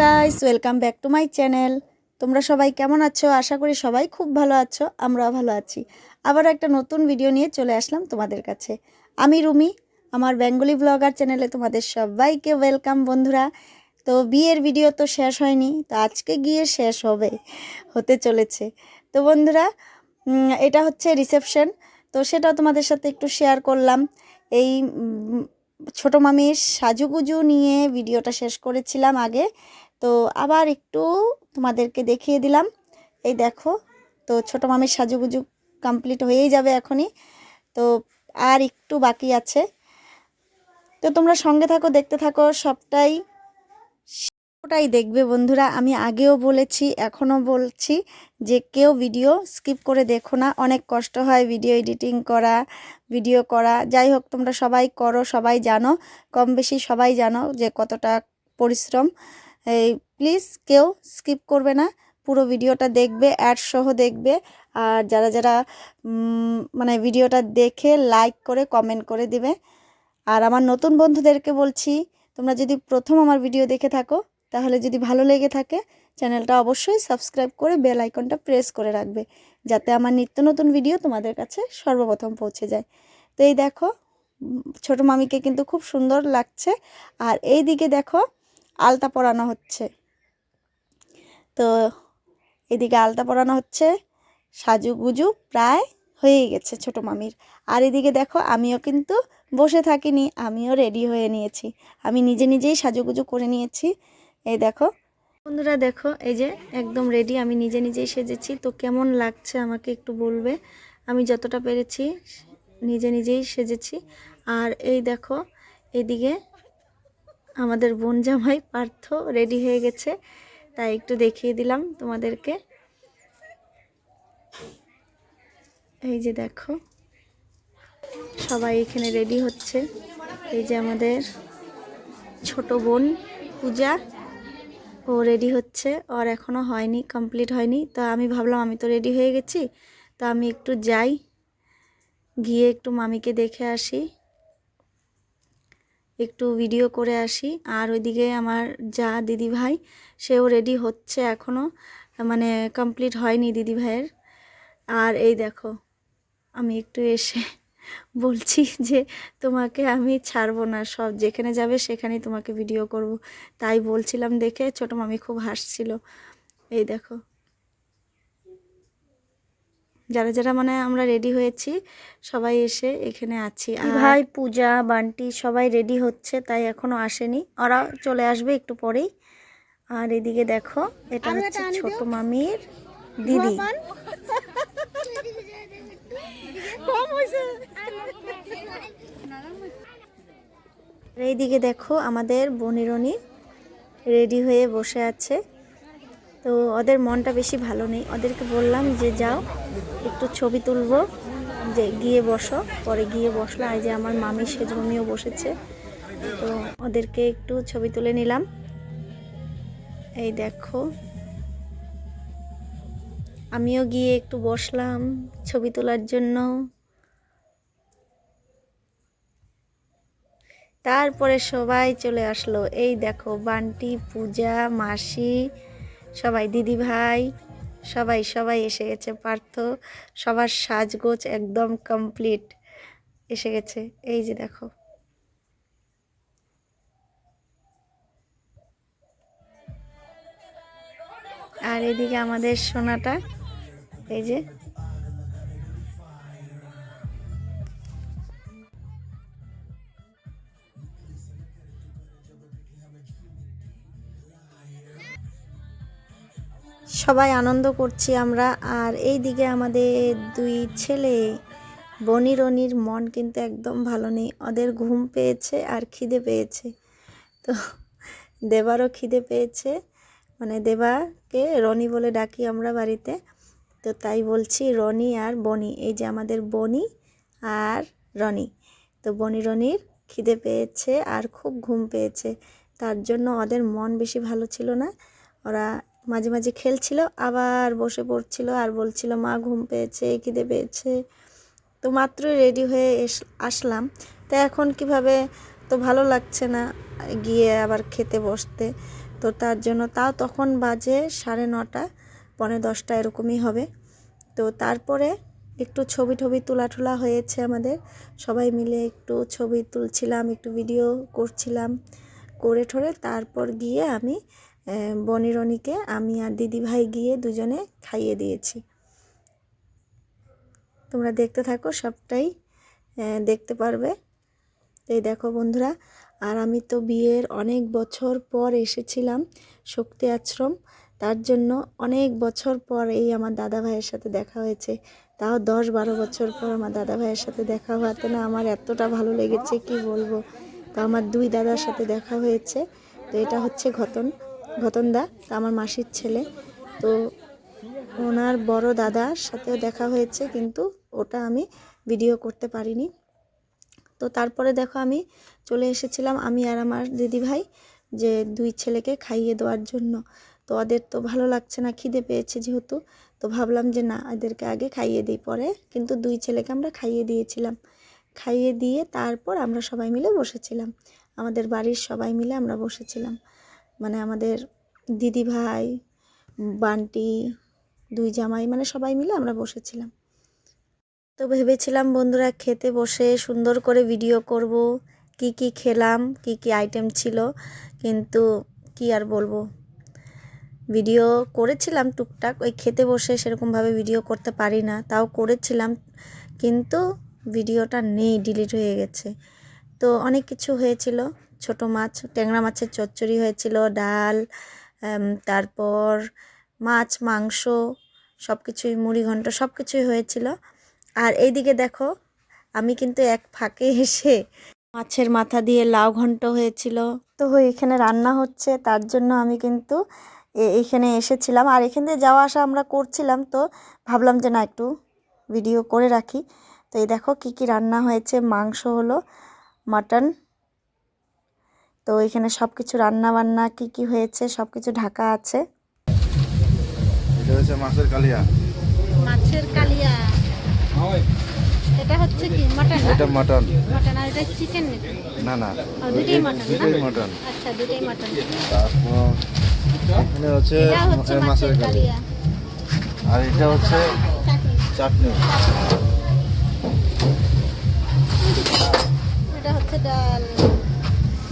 Guys welcome back to my channel তোমরা সবাই কেমন আছো? আশা করি সবাই খুব ভালো আছো, আমরাও ভালো আছি। আবার একটা নতুন ভিডিও নিয়ে চলে আসলাম তোমাদের কাছে। আমি রুমি, আমার বেঙ্গলি ব্লগার চ্যানেলে তোমাদের সবাইকে ওয়েলকাম বন্ধুরা। তো বিয়ের ভিডিও তো শেষ হয়নি, তো আজকে গিয়ে শেষ হবে, হতে চলেছে। তো বন্ধুরা এটা হচ্ছে রিসেপশন তো সেটাও তোমাদের সাথে একটু শেয়ার করলাম। এই ছোটো মামির সাজুগুজু নিয়ে ভিডিওটা শেষ করেছিলাম আগে। তো আবার একটু তোমাদেরকে দেখিয়ে দিলাম। এই দেখো, তো ছোটো মামির সাজুগুজু কমপ্লিট হয়েই যাবে এখনই। তো আর একটু বাকি আছে। তো তোমরা সঙ্গে থাকো, দেখতে থাকো, সবটাই ওটাই দেখবে বন্ধুরা। আমি আগেও বলেছি, এখনও বলছি যে কেউ ভিডিও স্কিপ করে দেখো না। অনেক কষ্ট হয় ভিডিও এডিটিং করা ভিডিও করা। যাই হোক, তোমরা সবাই করো, সবাই জানো কম বেশি সবাই জানো যে কতটা পরিশ্রম। এই প্লিজ কেউ স্কিপ করবে না। পুরো ভিডিওটা দেখবে অ্যাড সহ দেখবে। আর যারা যারা মানে ভিডিওটা দেখে লাইক করে কমেন্ট করে দিবে। আর আমার নতুন বন্ধুদেরকে বলছি, তোমরা যদি প্রথম আমার ভিডিও দেখে থাকো, তাহলে যদি ভালো লেগে থাকে চ্যানেলটা অবশ্যই সাবস্ক্রাইব করে বেল আইকনটা প্রেস করে রাখবে, যাতে আমার নিত্য নতুন ভিডিও তোমাদের কাছে সর্বপ্রথম পৌঁছে যায়। তো এই দেখো ছোট মামিকে কিন্তু খুব সুন্দর লাগছে। আর এই দিকে দেখো আলতা পরানো হচ্ছে। তো এদিকে আলতা পরানো হচ্ছে। সাজুগুজু প্রায় হয়েই গেছে ছোট মামির। আর এদিকে দেখো, আমিও কিন্তু বসে থাকিনি, আমিও রেডি হয়ে নিয়েছি। আমি নিজে নিজেই সাজুগুজু করে নিয়েছি। এই দেখো, বন্ধুরা দেখো, এই যে একদম রেডি, আমি নিজে নিজেই সেজেছি। তো কেমন লাগছে আমাকে একটু বলবে? আমি যতটা পেরেছি, নিজে নিজেই সেজেছি। আর এই দেখো, এদিকে আমাদের বোন জামাই পার্থ রেডি হয়ে গেছে, তাই একটু দেখিয়ে দিলাম তোমাদেরকে। এই যে দেখো, সবাই এখানে রেডি হচ্ছে। এই যে আমাদের ছোট বোন পূজা, ও রেডি হচ্ছে। ওর এখনও হয়নি, কমপ্লিট হয়নি। তো আমি ভাবলাম, আমি তো রেডি হয়ে গেছি, তো আমি একটু যাই, গিয়ে একটু মামিকে দেখে আসি। একটু ভিডিও করে আসি। আর ওইদিকে আমার যা দিদি ভাই সেও রেডি হচ্ছে এখনও মানে কমপ্লিট হয়নি দিদি ভাইয়ের আর এই দেখো, আমি একটু এসে বলছি যে, তোমাকে আমি ছাড়বো না, সব যেখানে যাবে সেখানেই তোমাকে ভিডিও করব। তাই বলছিলাম দেখে ছোট মামি খুব হাসছিল। এই দেখো যারা যারা মানে আমরা রেডি হয়েছি সবাই এসে এখানে আছি। আর ভাই পূজা বান্টি সবাই রেডি হচ্ছে তাই এখনও আসেনি। ওরা চলে আসবে একটু পরেই। আর এদিকে দেখো এটা হচ্ছে ছোট মামির দিদি। এইদিকে দেখো আমাদের বনিরনি রেডি হয়ে বসে আছে। তো ওদের মনটা বেশি ভালো নেই। ওদেরকে বললাম যে, যাও, একটু ছবি তুলবো। যে, গিয়ে বসো। পরে গিয়ে বসল। আর যে আমার মামি, সে মামিও বসেছে। তো ওদেরকে একটু ছবি তুলে নিলাম। এই দেখো। আমিও গিয়ে একটু বসলাম ছবি তোলার জন্য। তারপরে সবাই চলে আসলো। এই দেখো, বান্টি, পূজা, মাসি সবাই, দিদি ভাই, সবাই সবাই এসে গেছে। পার্থ, সবার সাজগোজ একদম কমপ্লিট এসে গেছে। এই যে দেখো। আর এদিকে আমাদের সোনাটা, এই যে সবাই আনন্দ করছি আমরা। আর এই দিকে আমাদের দুই ছেলে, বনি রনির মন কিন্তু একদম ভালো নেই। ওদের ঘুম পেয়েছে আর খিদে পেয়েছে। তো দেবারও খিদে পেয়েছে। মানে দেবাকে রনি বলে ডাকি আমরা বাড়িতে। তো তাই বলছি রনি আর বনি, এই যে আমাদের বনি আর রনি। তো বনি রনির খিদে পেয়েছে আর খুব ঘুম পেয়েছে। তার জন্য ওদের মন বেশি ভালো ছিল না। ওরা মাঝে মাঝে খেলছিল, আবার বসে পড়ছিল আর বলছিল, মা, ঘুম পেয়েছে, খিদে পেয়েছে। তো মাত্রই রেডি হয়ে এস, আসলাম। তা এখন কীভাবে? তো ভালো লাগছে না গিয়ে আবার খেতে বসতে। তো তার জন্য তাও তখন বাজে সাড়ে নটা, পৌনে দশটা এরকমই হবে। তো তারপরে একটু ছবি টবি তোলা টোলা হয়েছে আমাদের। সবাই মিলে একটু ছবি তুলছিলাম, একটু ভিডিও করছিলাম। করে ঠোরে তারপর গিয়ে আমি বনিরনিকে আমি আর দিদি ভাই গিয়ে দুজনে খাইয়ে দিয়েছি। তোমরা দেখতে থাকো, সবটাই দেখতে পারবে। এই দেখো বন্ধুরা, আর আমি তো বিয়ের অনেক বছর পর এসেছিলাম শক্তি আশ্রম। তার জন্য অনেক বছর পর এই আমার দাদা ভাইয়ের সাথে দেখা হয়েছে। তাও দশ বারো বছর পর আমার দাদা ভাইয়ের সাথে দেখা হওয়াতে না আমার এতটা ভালো লেগেছে, কি বলব? তো আমার দুই দাদার সাথে দেখা হয়েছে। তো এটা হচ্ছে ঘতন দা আমার মাসির ছেলে। তো ওনার বড় দাদার সাথেও দেখা হয়েছে, কিন্তু ওটা আমি ভিডিও করতে পারিনি। তো তারপরে দেখো আমি চলে এসেছিলাম আমি আর আমার দিদি ভাই যে দুই ছেলেকে খাইয়ে দেওয়ার জন্য। তো ওদের তো ভালো লাগছে না, খিদে পেয়েছে যেহেতু। তো ভাবলাম যে না, এদেরকে আগে খাইয়ে দিই পরে। কিন্তু দুই ছেলেকে আমরা খাইয়ে দিয়েছিলাম। খাইয়ে দিয়ে তারপর আমরা সবাই মিলে বসেছিলাম। আমাদের বাড়ির সবাই মিলে আমরা বসেছিলাম। মানে আমাদের দিদি ভাই, বান্টি, দুই জামাই মানে সবাই মিলে আমরা বসেছিলাম। তো ভেবেছিলাম বন্ধুরা খেতে বসে সুন্দর করে ভিডিও করব, কি কি খেলাম, কি কি আইটেম ছিল, কিন্তু কি আর বলব। ভিডিও করেছিলাম টুকটাক, ওই খেতে বসে সেরকমভাবে ভিডিও করতে পারি না, তাও করেছিলাম, কিন্তু ভিডিওটা নেই ডিলিট হয়ে গেছে। তো অনেক কিছু হয়েছিল। ছোট মাছ, ট্যাংরা মাছের চচ্চড়ি হয়েছিল, ডাল তারপর মাছ, মাংস সব কিছুই মুড়ি ঘন্ট সব কিছুই হয়েছিল। আর এইদিকে দেখো, আমি কিন্তু এক ফাঁকে এসে মাছের মাথা দিয়ে লাউ ঘন্ট হয়েছিল। তো এখানে রান্না হচ্ছে, তার জন্য আমি কিন্তু এখানে এসেছিলাম। আর এখান দিয়ে যাওয়া আসা আমরা করছিলাম, তো ভাবলাম যে না, একটু ভিডিও করে রাখি। তো এই দেখো কি কি রান্না হয়েছে, মাংস হলো, মাটন তো এখানে সব কিছু রান্না বান্না কি কি হয়েছে? সব কিছু ঢাকা আছে। এটা হচ্ছে মাছের কালিয়া। মাছের কালিয়া। এটা হচ্ছে কি মাটন এটা মাটন। মাটন আর এটা চিকেন না না। দুটোই দুটোই? মাটন। আচ্ছা দুটোই মাটন। তারপর এখানে হচ্ছে মাছের কালিয়া। আর এটা হচ্ছে চাটনি। এটা হচ্ছে ডাল।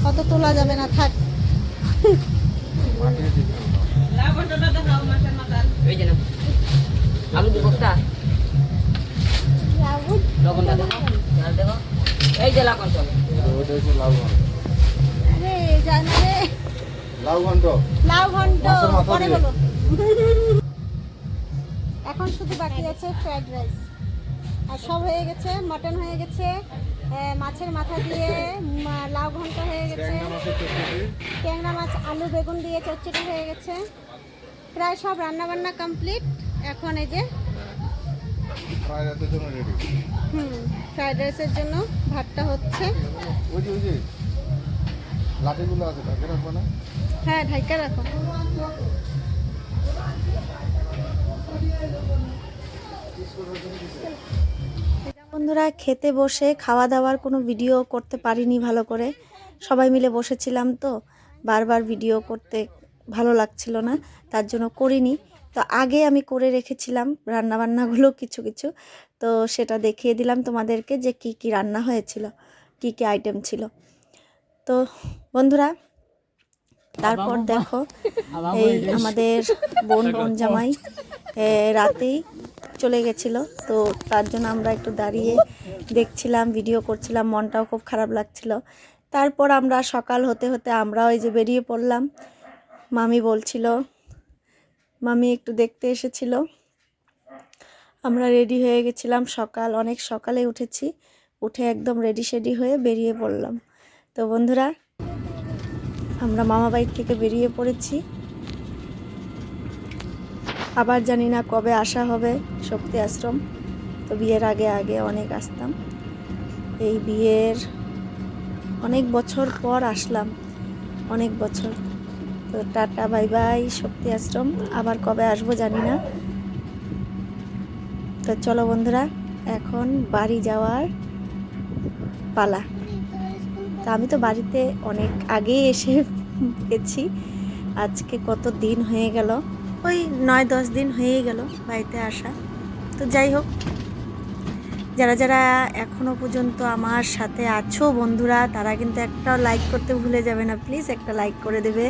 কত তোলা যাবে না থাক। আলু লবণটা দেখো দেখো এই যে লাউ ঘন্ট আরে যায় রে। লাউ ঘন্ট। লাউ ঘন্ট পরে বলো। এখন শুধু বাকি আছে ফ্রাইড রাইস আর সব হয়ে গেছে মাটন হয়ে গেছে। মাছের মাথা দিয়ে লাউ ঘন্ট হয়ে গেছে। ট্যাংরা মাছ আলু বেগুন দিয়ে চচ্চড়ি হয়ে গেছে। প্রায় সব রান্না বান্না কমপ্লিট। এখন এই যে রাইসের জন্য হুম ফ্রাইড রাইসের জন্য ভাতটা হচ্ছে। ওই যে ওই যে লাঠিগুলো আছে ঢাকে রাখব না? হ্যাঁ ঢাইকা রাখো। বন্ধুরা খেতে বসে খাওয়া দাওয়ার কোনো ভিডিও করতে পারিনি ভালো করে। সবাই মিলে বসেছিলাম তো বারবার ভিডিও করতে ভালো লাগছিল না তার জন্য করিনি। তো আগে আমি করে রেখেছিলাম রান্নাবান্নাগুলো কিছু কিছু। তো সেটা দেখিয়ে দিলাম তোমাদেরকে যে কি কি রান্না হয়েছিল কি কি আইটেম ছিল। তো বন্ধুরা তারপর দেখো এই আমাদের বোন বোন জামাই রাতেই চলে গেছিল, তো তার জন্য আমরা একটু দাঁড়িয়ে দেখছিলাম ভিডিও করছিলাম, মনটাও খুব খারাপ লাগছিল। তারপর আমরা সকাল হতে হতে আমরাও ওই যে বেরিয়ে পড়লাম। মামি বলছিল, মামি একটু দেখতে এসেছিল। আমরা রেডি হয়ে গেছিলাম সকাল, অনেক সকালে উঠেছি, উঠে একদম রেডি শেডি হয়ে বেরিয়ে পড়লাম। তো বন্ধুরা, আমরা মামা বাড়ি থেকে বেরিয়ে পড়েছি। আবার জানি না কবে আসা হবে, শক্তি আশ্রম। তো বিয়ের আগে আগে অনেক আসতাম। এই বিয়ের অনেক বছর পর আসলাম, অনেক বছর। তো tata, bye bye, Shakti Ashram. আবার কবে আসব জানি না। তো চলো বন্ধুরা, এখন বাড়ি যাওয়ার পালা। তা আমি তো বাড়িতে অনেক আগেই এসে গেছি। আজকে কত দিন হয়ে গেল। ওই নয় দশ দিন হয়ে গেল বাড়িতে আসা। তো যাই হোক, যারা যারা এখনও পর্যন্ত আমার সাথে আছো বন্ধুরা, তারা কিন্তু একটাও লাইক করতে ভুলে যাবে না। প্লিজ একটা লাইক করে দেবে।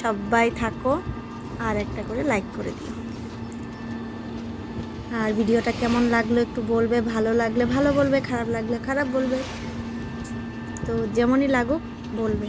সবাই থাকো আর একটা করে লাইক করে দিও। আর ভিডিওটা কেমন লাগল একটু বলবে, ভালো লাগলে ভালো বলবে, খারাপ লাগলে খারাপ বলবে। তো যেমনই লাগুক, বলবে।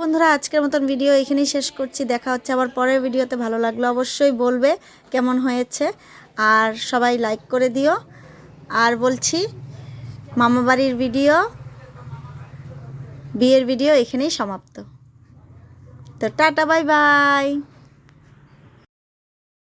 বন্ধুরা, আজকের মতন ভিডিও এখানেই শেষ করছি। দেখা হচ্ছে আবার পরের ভিডিওতে ভালো লাগল অবশ্যই বলবে কেমন হয়েছে। আর সবাই লাইক করে দিও। আর বলছি মামাবাড়ির ভিডিও বিয়ের ভিডিও এখানেই সমাপ্ত। তো টাটা বাই বাই